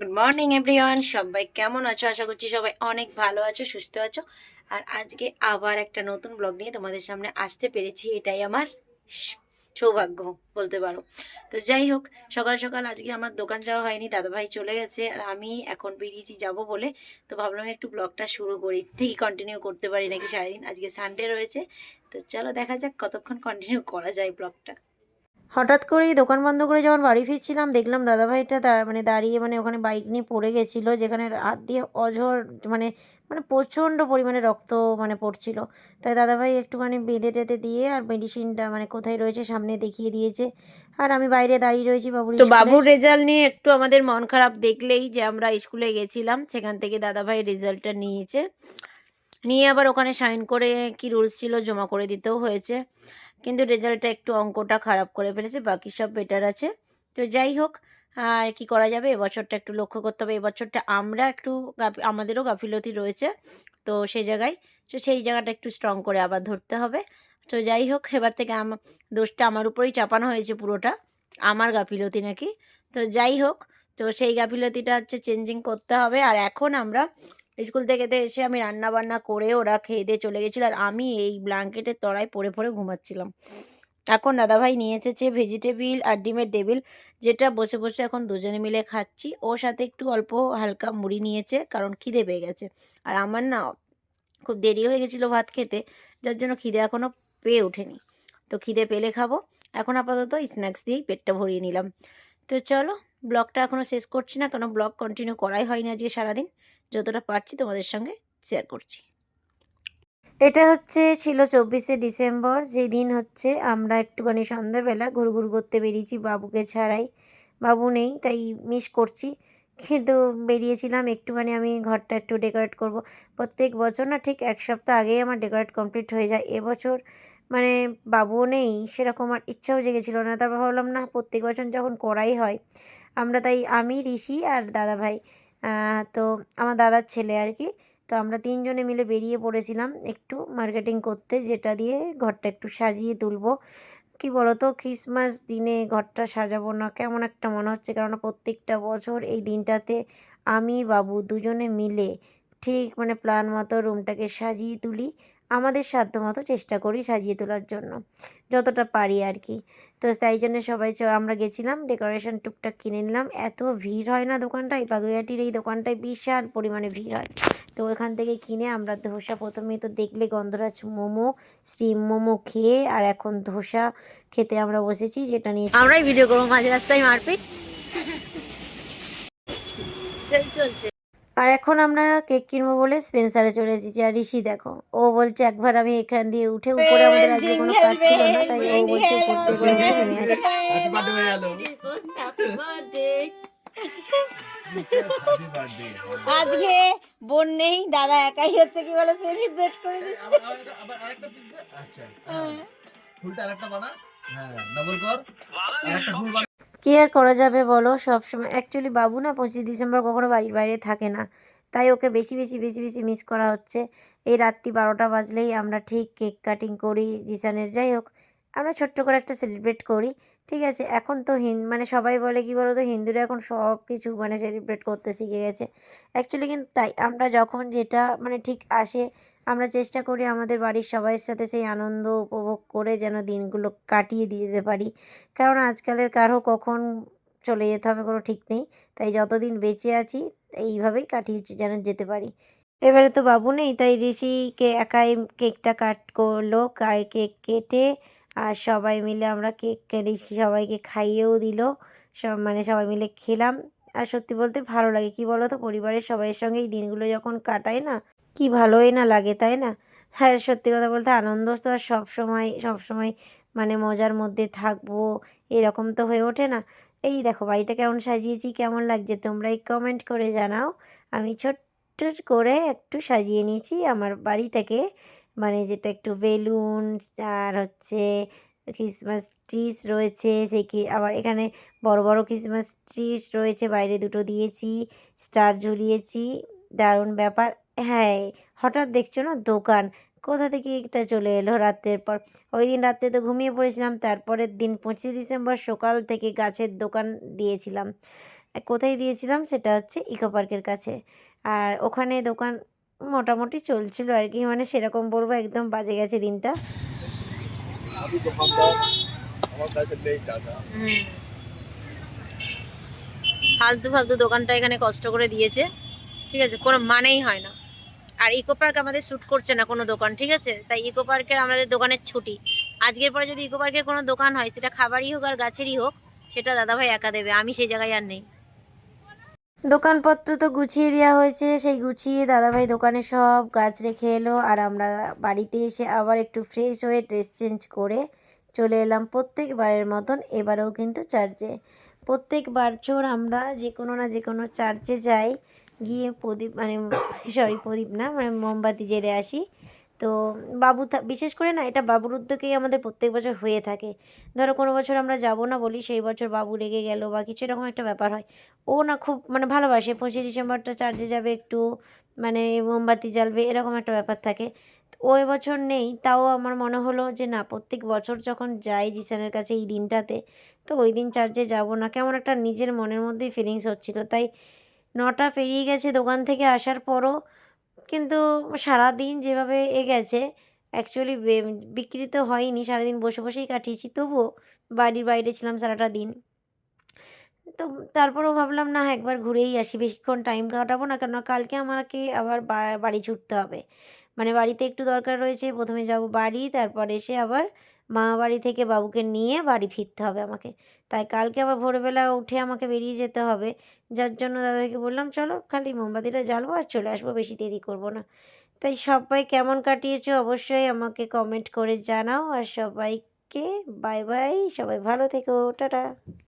Good morning everyone সবাই কেমন আছো? আশা করছি সবাই অনেক ভালো আছো, সুস্থ আছো। আর আজকে আবার একটা নতুন ব্লগ নিয়ে তোমাদের সামনে আসতে পেরেছি। এটাই আমার সৌভাগ্য বলতে পারো। তো যাই হোক, সকাল সকাল আজকে আমার দোকান যাওয়া হয়নি, দাদাভাই চলে গেছে আর আমি এখন বেরিয়েছি যাব বলে। তো ভাবলাম একটু ব্লগটা শুরু করি। দেখি কন্টিনিউ করতে পারি নাকি সারাদিন? আজকে সানডে রয়েছে। তো চলো দেখা যাক কতক্ষণ কন্টিনিউ করা যায় ব্লগটা হঠাৎ করেই দোকান বন্ধ করে যখন বাড়ি ফিরছিলাম দেখলাম দাদাভাইটা মানে দাঁড়িয়ে মানে ওখানে বাইক নিয়ে পড়ে গেছিল যেখানে হাত দিয়ে অঝর মানে মানে প্রচণ্ড পরিমাণে রক্ত মানে পড়ছিল। তাই দাদাভাই একটুখানি বেঁধে টেঁধে দিয়ে আর মেডিসিনটা মানে কোথায় রয়েছে সামনে দেখিয়ে দিয়েছে। আর আমি বাইরে দাঁড়িয়ে রয়েছি বাবুর তো বাবুর রেজাল্ট নিয়ে একটু আমাদের মন খারাপ দেখলেই যে আমরা স্কুলে গেছিলাম সেখান থেকে দাদাভাই রেজাল্টটা নিয়েছে। নিয়ে আবার ওখানে সাইন করে কি রুলস ছিল জমা করে দিতেও হয়েছে। কিন্তু রেজাল্টটা একটু অঙ্কটা খারাপ করে ফেলেছে, বাকি সব বেটার আছে। তো যাই হোক, আর কি করা যাবে? এবছরটা একটু লক্ষ্য করতে হবে। এবছরটা আমরা একটু আমাদেরও গাফিলতি রয়েছে তো সেই জায়গায়। তো সেই জায়গাটা একটু স্ট্রং করে আবার ধরতে হবে। তো যাই হোক, এবার থেকে আমার দোষটা আমার উপরেই চাপানো হয়েছে পুরোটা। আমার গাফিলতি নাকি? তো যাই হোক, তো সেই গাফিলতিটা হচ্ছে চেঞ্জিং করতে হবে। আর এখন আমরা স্কুল থেকে এসে আমি রান্না বান্না করে ওরা খেয়ে দিয়ে চলে গেছিল আর আমি এই ব্ল্যাঙ্কেটের তলায় পড়ে পড়ে ঘুমাচ্ছিলাম। এখন দাদাভাই নিয়ে এসেছে ভেজিটেবিল আর ডিমের টেবিল, যেটা বসে বসে এখন দুজনে মিলে খাচ্ছি। ওর সাথে একটু অল্প হালকা মুড়ি নিয়েছে কারণ খিদে পেয়ে গেছে। আর আমার না খুব দেরি হয়ে গেছিল ভাত খেতে, যার জন্য খিদে এখনও পেয়ে ওঠেনি। তো খিদে পেলে খাব। এখন আপাতত স্ন্যাক্স দিয়েই পেটটা ভরিয়ে নিলাম। তো চলো ব্লগটা এখনও শেষ করছি না কারণ ব্লগ কন্টিনিউ করাই হয়নি আজকে সারাদিন। যতটা পারছি তোমাদের সঙ্গে শেয়ার করছি। এটা হচ্ছে ছিল চব্বিশে ডিসেম্বর, যেই দিন হচ্ছে আমরা একটুখানি সন্ধ্যাবেলা ঘুরঘুর করতে বেরিয়েছি, বাবুকে ছাড়াই। বাবু নেই, তাই মিস করছি। কিন্তু বেরিয়েছিলাম, একটুখানি আমি ঘরটা একটু ডেকোরেট করব। প্রত্যেক বছর না ঠিক এক সপ্তাহ আগেই আমার ডেকোরেট কমপ্লিট হয়ে যায়। এবছর মানে বাবুও নেই, সেরকম আর ইচ্ছাও জেগেছিল না। তারপর ভাবলাম, না প্রত্যেক বছর যখন করাই হয় আমরা তাই আমি ঋষি আর দাদাভাই। আহ, তো আমার দাদার ছেলে আর কি। তো আমরা তিনজনে মিলে বেরিয়ে পড়েছিলাম একটু মার্কেটিং করতে যেটা দিয়ে ঘরটা একটু সাজিয়ে তুলবো। কি বলতো ক্রিসমাস দিনে ঘরটা সাজাবো না কেমন একটা মনে হচ্ছে। কেননা প্রত্যেকটা বছর এই দিনটাতে আমি বাবু দুজনে মিলে ঠিক মানে প্ল্যান মতো রুমটাকে সাজিয়ে তুলি। আমাদের সাধ্য মতো চেষ্টা করি সাজিয়ে তোলার জন্য যতটা পারি আর কি। তো তাই জন্য সবাই চ আমরা গেছিলাম ডেকোরেশন টুকটাক কিনে নিলাম। এত ভিড় হয় না দোকানটায় বাগুইয়াটির এই দোকানটায় বিশাল পরিমাণে ভিড় হয়। তো ওখান থেকে কিনে আমরা ধোসা প্রথমেই তো দেখলে গন্ধরাজ মোমো স্টিম মোমো খেয়ে আর এখন ধোসা খেতে আমরা বসেছি যেটা নিয়ে আমরাই ভিডিও করব মাঝে রাস্তায় মারপিট। সেল চলছে। আর এখন আমরা কেক কিনবো বলে স্পেন্সারে চলে এসেছি। আর ঋষি দেখো ও বলছে একবার আমি এখান দিয়ে উঠে উপরে আমাদের আজকে কোনো কাজ ছিল না। তাই ও বলছে থেকে করে হয়ে। আজকে বোন নেই দাদা একাই হচ্ছে কি বলে সেলিব্রেট করে দিচ্ছে। আচ্ছা ফুলটা আরেকটা বানা? হ্যাঁ ডাবল কর। আরেকটা ফুল বানা। কি আর করা যাবে বলো? সব সময় অ্যাকচুয়ালি বাবু না পঁচিশ ডিসেম্বর কখনো বাড়ির বাইরে থাকে না। তাই ওকে বেশি বেশি বেশি বেশি মিস করা হচ্ছে। এই রাত্রি বারোটা বাজলেই আমরা ঠিক কেক কাটিং করি, জিসানের যাই হোক, আমরা ছোট্ট করে একটা সেলিব্রেট করি, ঠিক আছে? এখন তো হিন মানে সবাই বলে কি বলো তো হিন্দুরা এখন সব কিছু মানে সেলিব্রেট করতে শিখে গেছে। অ্যাকচুয়ালি কিন্তু তাই, আমরা যখন যেটা মানে ঠিক আসে আমরা চেষ্টা করি আমাদের বাড়ির সবাইয়ের সাথে সেই আনন্দ উপভোগ করে যেন দিনগুলো কাটিয়ে দিয়ে যেতে পারি। কারণ আজকালের কারও কখন চলে যেতে হবে কোনো ঠিক নেই। তাই যতদিন বেঁচে আছি, এইভাবেই কাটিয়ে যেন যেতে পারি। এবারে তো বাবু নেই, তাই ঋষিকে একাই কেকটা কাট করল কেক কেটে আর সবাই মিলে আমরা কেক ঋষি সবাইকে খাইয়েও দিল। সব মানে সবাই মিলে খেলাম। আর সত্যি বলতে ভালো লাগে। কি বলো তো পরিবারের সবাইয়ের সঙ্গে এই দিনগুলো যখন কাটায় না কি ভালোই না লাগে, তাই না? হ্যাঁ সত্যি কথা বলতে আনন্দ তো আর সব সময় সব সময় মানে মজার মধ্যে থাকব, এরকম তো হয়ে ওঠে না। এই দেখো বাড়িটা কেমন সাজিয়েছি, কেমন লাগছে তোমরা এই কমেন্ট করে জানাও। আমি ছোট্ট করে একটু সাজিয়ে নিয়েছি আমার বাড়িটাকে মানে যেটা একটু বেলুন, আর হচ্ছে ক্রিসমাস ট্রিস রয়েছে, সেই কি আবার এখানে বড় বড় ক্রিসমাস ট্রিস রয়েছে, বাইরে দুটো দিয়েছি স্টার ঝুলিয়েছি, দারুণ ব্যাপার। হ্যাঁ হঠাৎ দেখছ না দোকান? কোথা থেকে এটা চলে এলো রাত্রের পর? ওই দিন রাত্রে তো ঘুমিয়ে পড়েছিলাম তারপরের দিন পঁচিশে ডিসেম্বর সকাল থেকে গাছের দোকান দিয়েছিলাম। কোথায় দিয়েছিলাম সেটা হচ্ছে ইকো পার্কের কাছে। আর ওখানে দোকান মোটামুটি চলছিল আর কি মানে সেরকম বলব একদম বাজে গেছে দিনটা। আমি দোকানদার আমার কাছে নেই টাকা। ফালতু ফালতু দোকানটা এখানে কষ্ট করে দিয়েছে ঠিক আছে? কোনো মানেই হয় না। আর ইকো পার্ক আমাদের শ্যুট করছে না কোনো দোকান, ঠিক আছে? তাই ইকো পার্কের আমাদের দোকানের ছুটি। আজকের পরে যদি ইকো পার্কের কোনো দোকান হয়, সেটা খাবারই হোক আর গাছেরই হোক, সেটা দাদাভাই একা দেবে, আমি সেই জায়গায় আর নেই। দোকানপত্র তো গুছিয়ে দেওয়া হয়েছে, সেই গুছিয়ে দাদাভাই দোকানে সব গাছ রেখে এলো, আর আমরা বাড়িতে এসে আবার একটু ফ্রেশ হয়ে ড্রেস চেঞ্জ করে চলে এলাম প্রত্যেকবারের মতন, এবারেও কিন্তু চার্চে প্রত্যেকবার চোর আমরা যে কোনো না যে কোনো চার্চে যাই গিয়ে প্রদীপ মানে সরি প্রদীপ না মানে মোমবাতি জেলে আসি। তো বাবু বিশেষ করে না, এটা বাবুর উদ্যোগেই আমাদের প্রত্যেক বছর হয়ে থাকে। ধরো, কোনো বছর আমরা যাব না বলি, সেই বছর বাবু রেগে গেল বা কিছু এরকম একটা ব্যাপার হয়। ও না খুব মানে ভালোবাসে। পঁচিশে ডিসেম্বরটা চার্জে যাবে একটু মানে মোমবাতি জ্বালবে, এরকম একটা ব্যাপার থাকে। ও এবছর নেই, তাও আমার মনে হলো যে, না, প্রত্যেক বছর যখন যাই জিসানের কাছে এই দিনটাতে, তো ওই দিন চার্চে যাব না। কেমন একটা নিজের মনের মধ্যেই ফিলিংস হচ্ছিল। তাই নটা পেরিয়ে গেছে দোকান থেকে আসার পরও। কিন্তু সারাদিন যেভাবে এ গেছে অ্যাকচুয়ালি বিক্রি তো হয়নি, সারাদিন বসে বসেই কাটিয়েছি। তবুও বাড়ির বাইরে ছিলাম সারাটা দিন। তো তারপরেও ভাবলাম, না, একবার ঘুরেই আসি, বেশিক্ষণ টাইম কাটাবো না কেন কালকে আমাকে আবার বাড়ি ছুটতে হবে। মানে বাড়িতে একটু দরকার রয়েছে, প্রথমে যাব বাড়ি, তারপর এসে আবার মা বাড়ি থেকে বাবুকে নিয়ে বাড়ি ফিরতে হবে আমাকে। তাই কালকে আবার ভোরবেলা উঠে আমাকে বেরিয়ে যেতে হবে। যার জন্য দাদাকে বললাম, চলো খালি মোমবাতিটা জ্বালবো আর চলে আসব, বেশি দেরি করব না। তাই সবাই কেমন কাটিয়েছো অবশ্যই আমাকে কমেন্ট করে জানাও। আর সবাইকে বাই বাই সবাই ভালো থেকো, টাটা।